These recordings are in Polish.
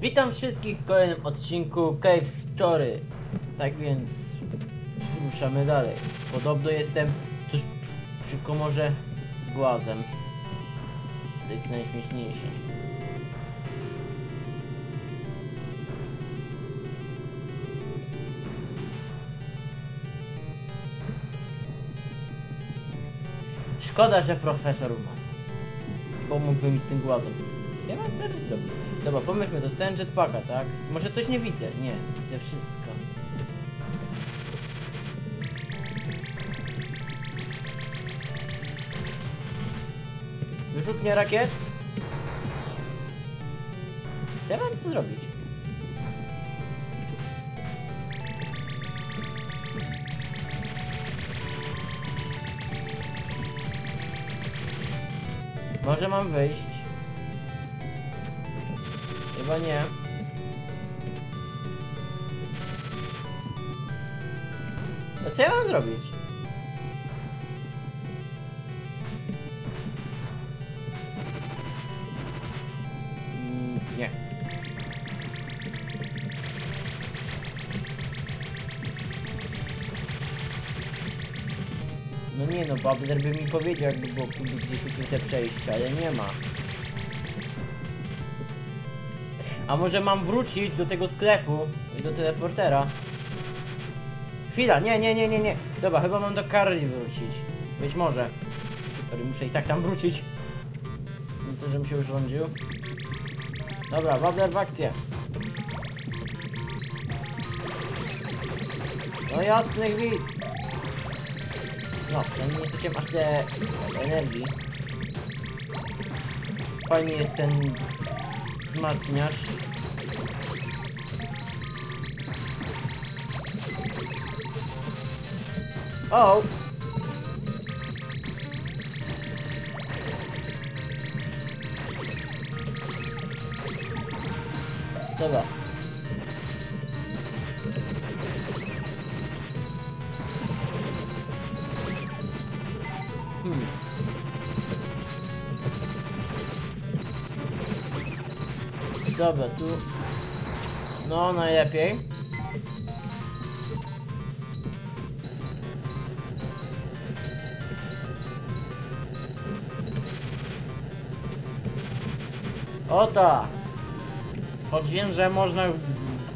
Witam wszystkich w kolejnym odcinku Cave Story. Tak więc ruszamy dalej. Podobno jestem tuż przy komorze z głazem. Co jest najśmieszniejsze. Szkoda, że profesor umarł. Pomógłby mi z tym głazem. Co ja mam teraz zrobić? Dobra, pomyślmy, dostałem jetpacka, tak? Może coś nie widzę? Nie, widzę wszystko. Wyrzutnia rakiet? Co ja mam tu zrobić? Może mam wyjść? Chyba nie. Co ja mam zrobić? Nie. No nie no, Babler by mi powiedział, jakby było gdzieś ukryte przejście, ale nie ma. A może mam wrócić do tego sklepu i do teleportera? Chwila, nie, nie, nie, nie, nie. Dobra, chyba mam do Carly wrócić. Być może. Super, muszę i tak tam wrócić. Nie to, żebym się już rządził. Dobra, Babler w akcję. No jasny gwint. No, przynajmniej nie jesteśmy aż tyle energii. Fajnie jest ten wzmacniacz. O! Dobra. Dobra, tu... No, najlepiej. O tak! Choć że można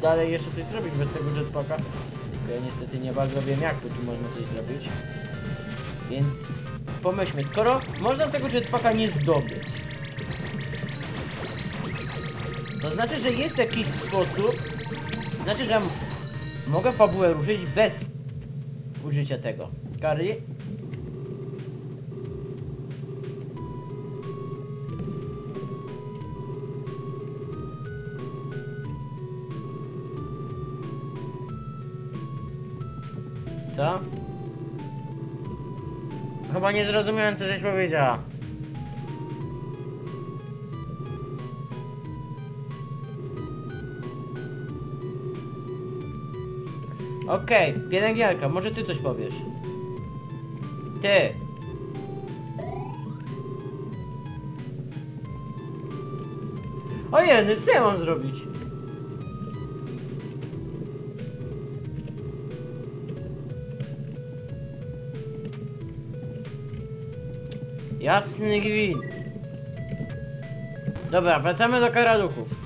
dalej jeszcze coś zrobić bez tego jetpacka. Ja niestety nie bardzo wiem jak tu można coś zrobić. Więc pomyślmy, skoro można tego jetpacka nie zdobyć, to znaczy, że jest jakiś sposób, znaczy, że mogę fabułę ruszyć bez użycia tego. Kary? Co? Chyba nie zrozumiałem, co żeś powiedziała. Okej, pielęgniarka, może ty coś powiesz. Ty. Ojej, co ja mam zrobić? Jasny gwint. Dobra, wracamy do karaluchów.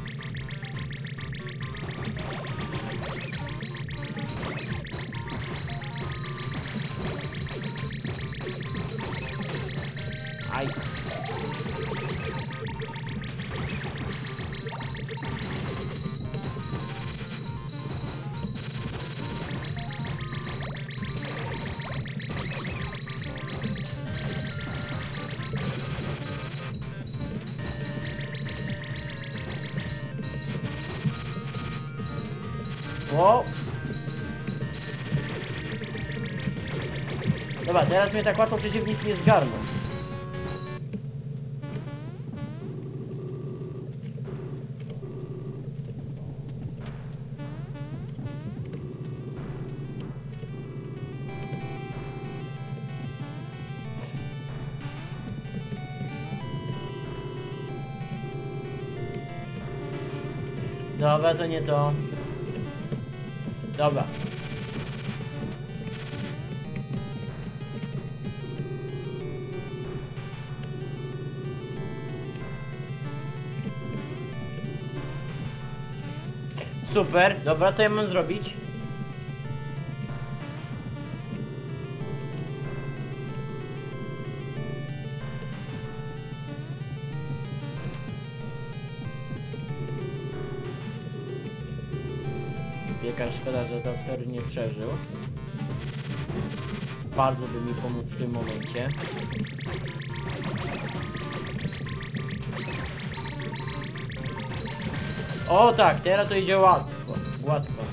Teraz mnie tak łatwo przeciwnicy nie zgarną. Dobra, to nie to. Dobra, Super, dobra, co ja mam zrobić? Wielka szkoda, że doktor nie przeżył. Bardzo by mi pomógł w tym momencie. O tak, teraz to idzie łatwo. Łatwo.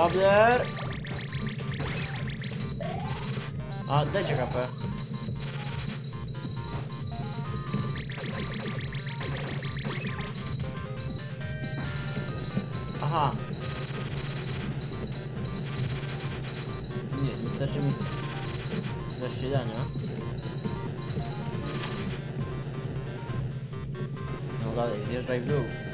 Babler! A, dajcie kapę. Aha. Nie, nie mi zasilania. No dalej, zjeżdżaj w dół.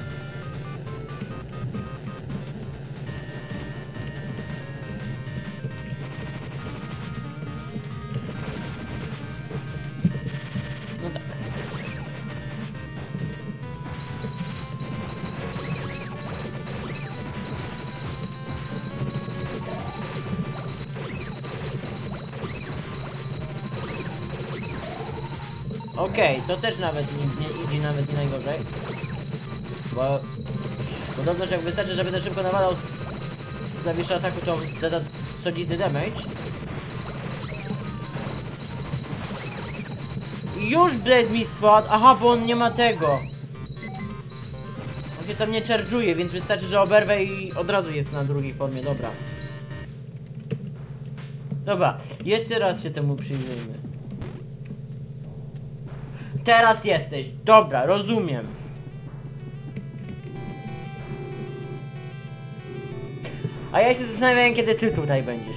Okej, to też nawet nie, nie idzie nawet nie najgorzej. Bo podobno, że jak wystarczy, że będę szybko nawalał z, klawiszy ataku, to zada solidny damage. Już Blade mi spadł! Aha, bo on nie ma tego! On się tam nie charge'uje, więc wystarczy, że oberwę i od razu jest na drugiej formie, dobra. Dobra, jeszcze raz się temu przyjrzyjmy. Teraz jesteś, dobra, rozumiem. A ja się zastanawiałem, kiedy ty tutaj będziesz.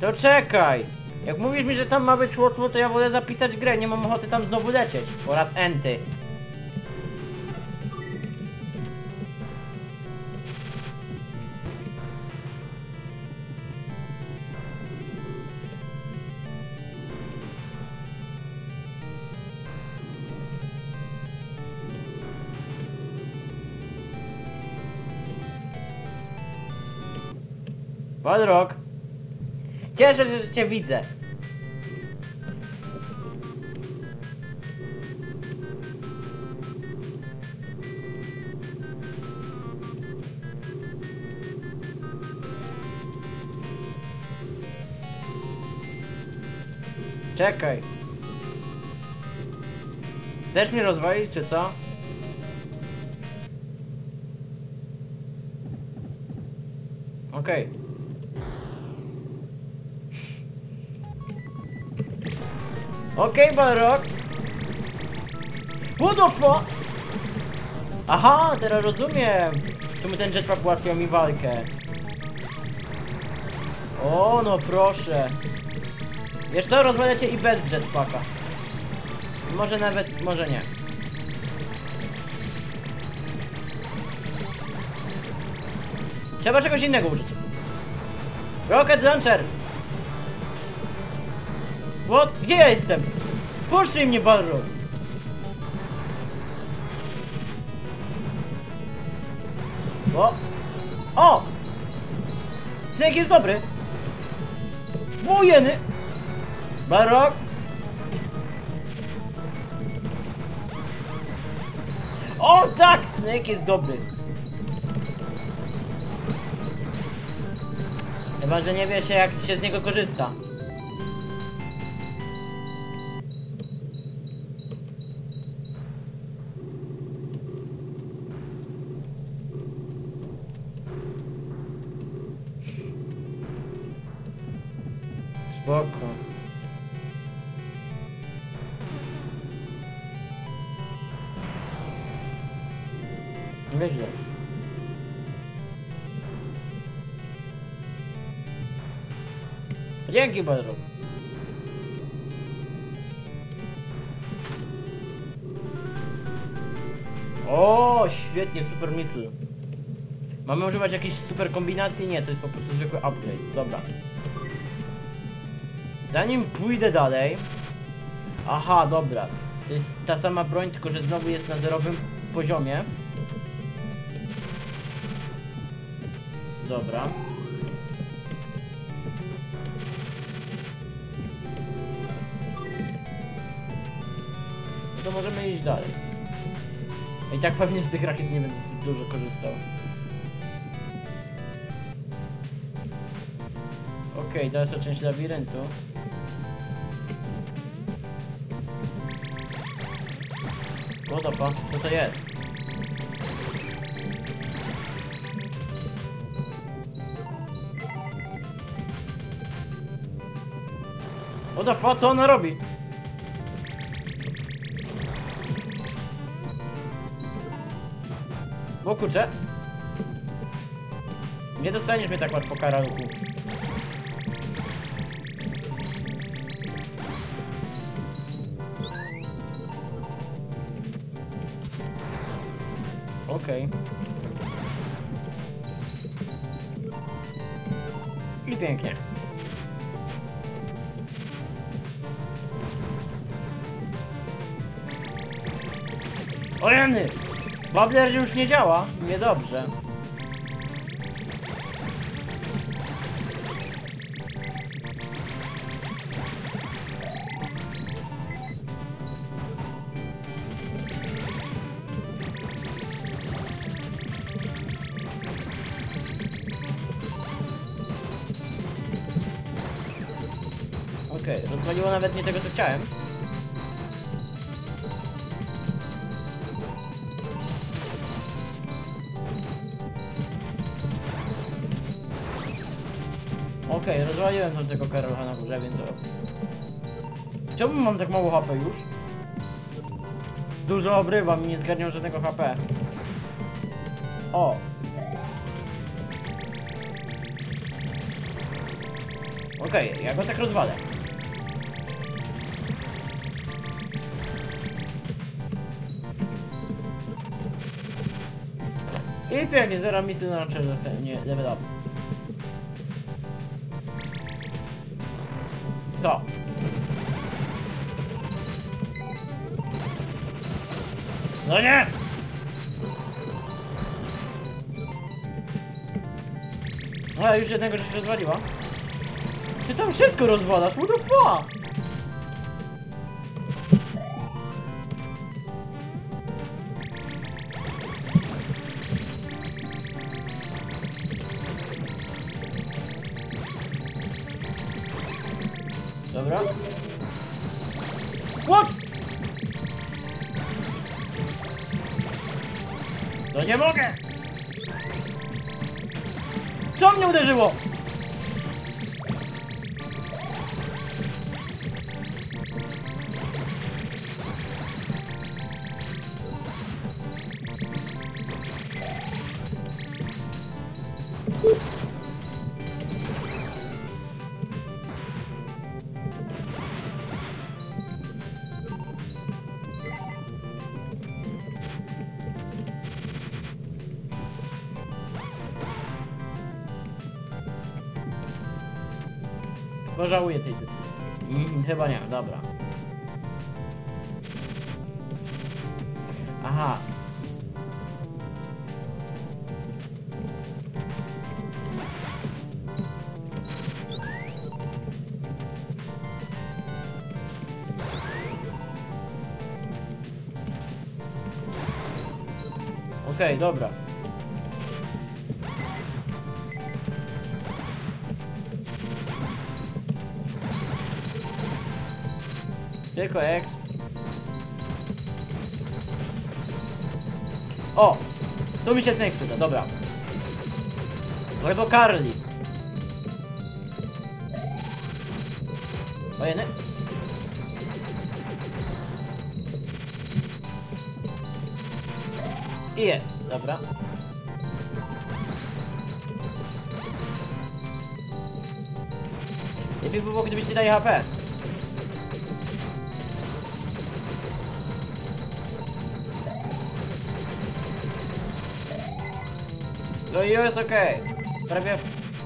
To czekaj! Jak mówisz mi, że tam ma być łatwo, to ja wolę zapisać grę, nie mam ochoty tam znowu lecieć. Oraz enty. Podrok! Cieszę się, że cię widzę. Czekaj. Chcesz mnie rozwalić, czy co? Okej. Okej, Balrog. What the fuck? Aha, teraz rozumiem. Czemu ten jetpack ułatwiał mi walkę. O, no proszę. Wiesz co, rozwalę cię i bez jetpacka. Może nawet, może nie. Trzeba czegoś innego użyć. Rocket Launcher! What? Gdzie ja jestem? Puszczaj mnie, Balrog! O! O! Snake jest dobry! Wujeny! Balrog! O tak! Snake jest dobry! Chyba, że nie wie się jak się z niego korzysta. Nieźle. Dzięki bardzo. O, świetnie, super misy. Mamy używać jakiejś super kombinacji? Nie, to jest po prostu zwykły upgrade. Dobra. Zanim pójdę dalej... Aha, dobra. To jest ta sama broń, tylko że znowu jest na zerowym poziomie. Dobra. No to możemy iść dalej. I tak pewnie z tych rakiet nie będę dużo korzystał. Okej, dalsza część labiryntu. Wodopa, co to jest? Wodopa, co ona robi? O kurczę. Nie dostaniesz mnie tak łatwo karaluchu. Okej. I pięknie. O jeny! Babler już nie działa. Niedobrze. Okej, rozwaliło nawet nie tego co chciałem. Okej, rozwaliłem tam tego Karolha na górze, więc. Czemu mam tak mało HP już? Dużo obrywam i nie zgarniam żadnego HP. O! Okej, ja go tak rozwalę. I pięknie, zero misji na launcher nie level up. No nie! A, już jednego rzecz rozwaliła. Ty tam wszystko rozwalasz, what the fuck? Co mnie uderzyło? Pożałuję tej decyzji. Chyba nie, dobra. Aha. Okej, dobra. Tylko exp. O! Tu mi się Snake przyda, dobra. Albo Carly. Ojeny. I jest, dobra. Lepiej by było, gdybyście dali HP. No i jest okej. Prawie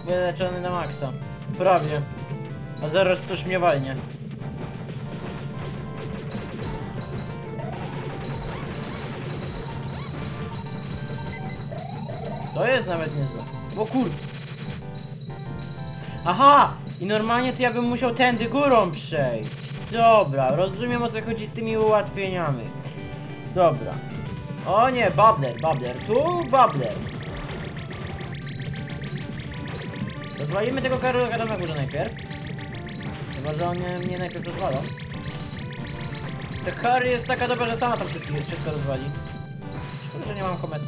wyleczony na maksa. Prawie. A zaraz coś mnie walnie. To jest nawet niezłe. O kur... Aha! I normalnie to ja bym musiał tędy górą przejść. Dobra, rozumiem o co chodzi z tymi ułatwieniami. Dobra. O nie, babler, babler. Tu babler. Rozwalimy tego Karola na górze najpierw. Chyba, że on mnie, najpierw rozwalą. Ta Kary jest taka dobra, że sama tam wszystko, wszystko rozwali. Szkoda, że nie mam komety.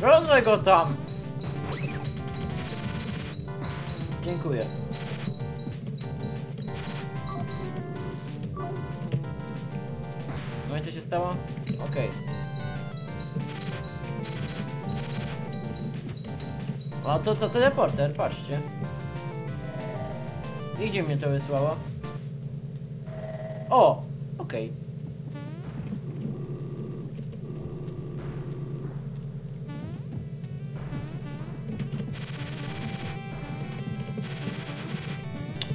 Rozwal go tam! Dziękuję. No i co się stało? Okej. A to co, teleporter, patrzcie. Idzie mnie to wysłało. O! Okej.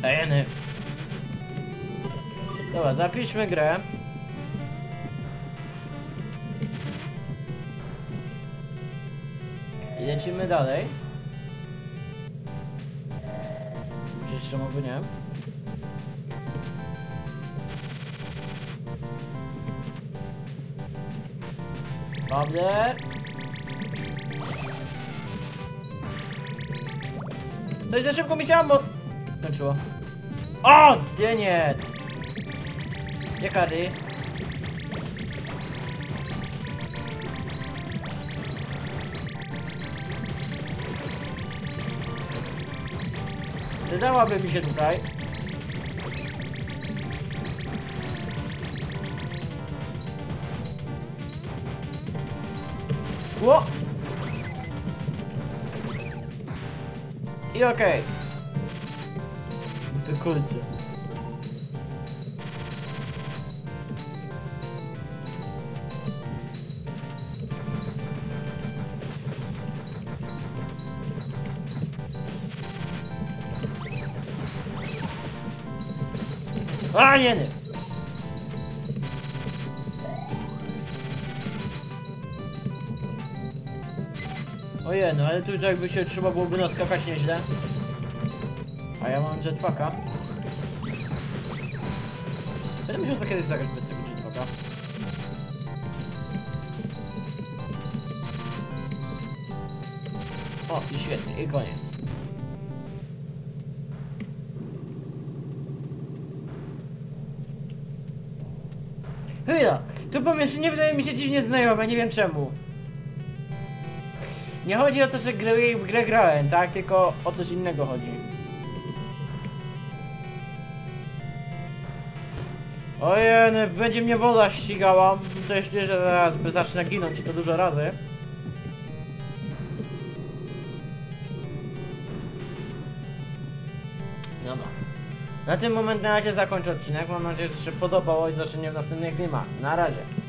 Ejeny. Dobra, zapiszmy grę. I lecimy dalej. By nie? Babler! To jest za szybko mi się skończyło. O! Dynie! Gdzie kary? Przydałaby mi się tutaj. Ło! I okej. Te kulce. A, nie, nie. Ojej, no ale tu jakby się trzeba byłoby naskakać nieźle. A ja mam jetpacka. Będę musiał za kiedyś zagrać bez tego jetpacka. O, i świetnie, i koniec. Chwila! To pomieszczenie wydaje mi się dziwnie znajome, nie wiem czemu. Nie chodzi o to, że grę, w grę grałem, tak? Tylko o coś innego chodzi. Ojej, no, będzie mnie woda ścigała. To jeszcze, że zaraz zacznę ginąć to dużo razy. Na tym moment na razie zakończę odcinek. Mam nadzieję, że się podobał i zobaczenie w następnych filmach. Na razie.